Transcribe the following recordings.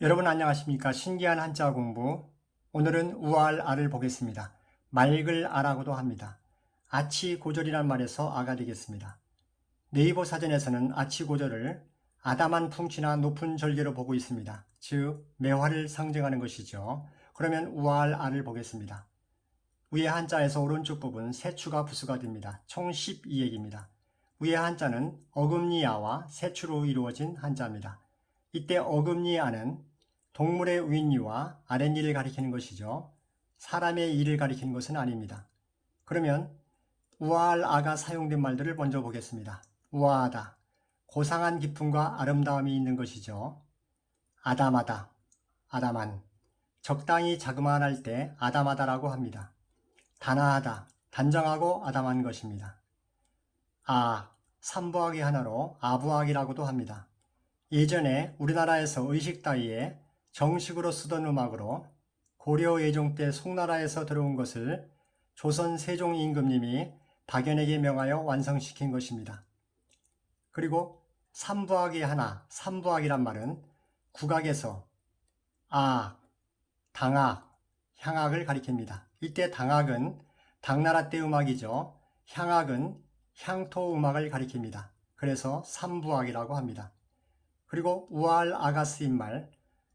여러분 안녕하십니까? 신기한 한자 공부. 오늘은 우알 알을 보겠습니다. 맑을 아라고도 합니다. 아치 고절이란 말에서 아가 되겠습니다. 네이버 사전에서는 아치 고절을 아담한 풍치나 높은 절개로 보고 있습니다. 즉 매화를 상징하는 것이죠. 그러면 우알 알을 보겠습니다. 위에 한자에서 오른쪽 부분 세 추가 부수가 됩니다. 총 12액입니다. 위에 한자는 어금니야와 세 추로 이루어진 한자입니다. 이때 어금니야는 동물의 윗니와 아랫니를 가리키는 것이죠. 사람의 이를 가리키는 것은 아닙니다. 그러면 우아알아가 사용된 말들을 먼저 보겠습니다. 우아하다. 고상한 기품과 아름다움이 있는 것이죠. 아담하다. 아담한. 적당히 자그마할 때 아담하다라고 합니다. 단아하다. 단정하고 아담한 것입니다. 아, 삼부학의 하나로 아부학이라고도 합니다. 예전에 우리나라에서 의식 따위에 정식으로 쓰던 음악으로 고려 예종 때 송나라에서 들어온 것을 조선 세종 임금님이 박연에게 명하여 완성시킨 것입니다. 그리고 삼부학의 하나, 삼부학이란 말은 국악에서 악, 당악, 향악을 가리킵니다. 이때 당악은 당나라 때 음악이죠. 향악은 향토 음악을 가리킵니다. 그래서 삼부악이라고 합니다. 그리고 우알 아가 쓰인 말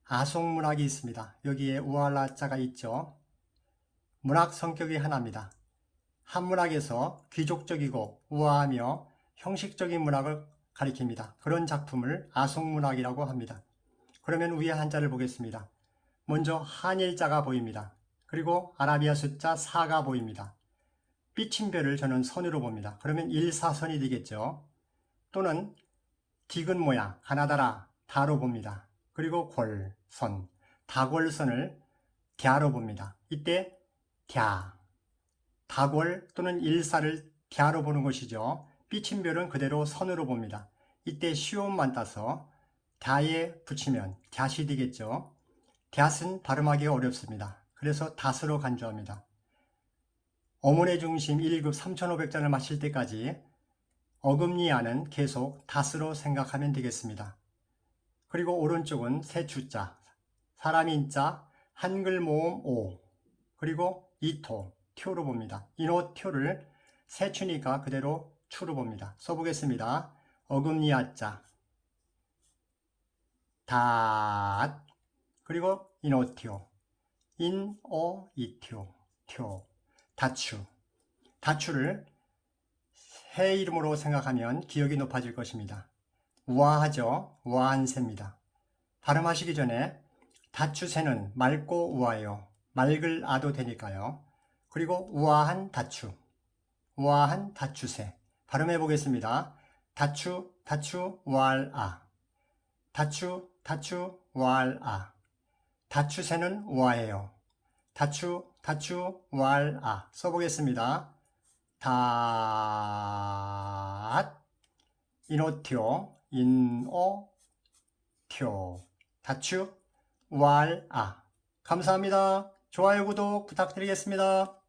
아송문학이 있습니다. 여기에 우알라자가 있죠. 문학 성격의 하나입니다. 한문학에서 귀족적이고 우아하며 형식적인 문학을 가리킵니다. 그런 작품을 아송문학이라고 합니다. 그러면 위에 한자를 보겠습니다. 먼저 한일자가 보입니다. 그리고 아라비아 숫자 4가 보입니다. 삐침별을 저는 선으로 봅니다. 그러면 1사선이 되겠죠. 또는 디귿 모양, 가나다라, 다로 봅니다. 그리고 골, 선, 다골선을 갸로 봅니다. 이때 갸, 다골 또는 일사를 갸로 보는 것이죠. 삐침별은 그대로 선으로 봅니다. 이때 시온만 따서 갸에 붙이면 갸시 되겠죠. 갸은 발음하기가 어렵습니다. 그래서 닷으로 간주합니다. 어문의 중심 1급 3500잔을 마실 때까지 어금니 안은 계속 닷으로 생각하면 되겠습니다. 그리고 오른쪽은 세 주자, 사람인 자, 한글 모음 오, 그리고 이토, 튜로 봅니다. 이노 튜를 세 추니까 그대로 추로 봅니다. 써보겠습니다. 어금니 아자, 닷, 그리고 이노티오, 인오 이티오, 튜, 다추, 다추를 해 이름으로 생각하면 기억이 높아질 것입니다. 우아하죠? 우아한 새입니다. 발음하시기 전에 다추새는 맑고 우아해요. 맑을 아도 되니까요. 그리고 우아한 다추, 우아한 다추새. 발음해 보겠습니다. 다추, 다추, 우알아. 다추, 다추, 우알아. 다추새는 우아해요. 다추, 다추, 우알아. 써보겠습니다. 닷, 이노티오, 인오, 표, 다추, 왈, 아. 감사합니다. 좋아요, 구독 부탁드리겠습니다.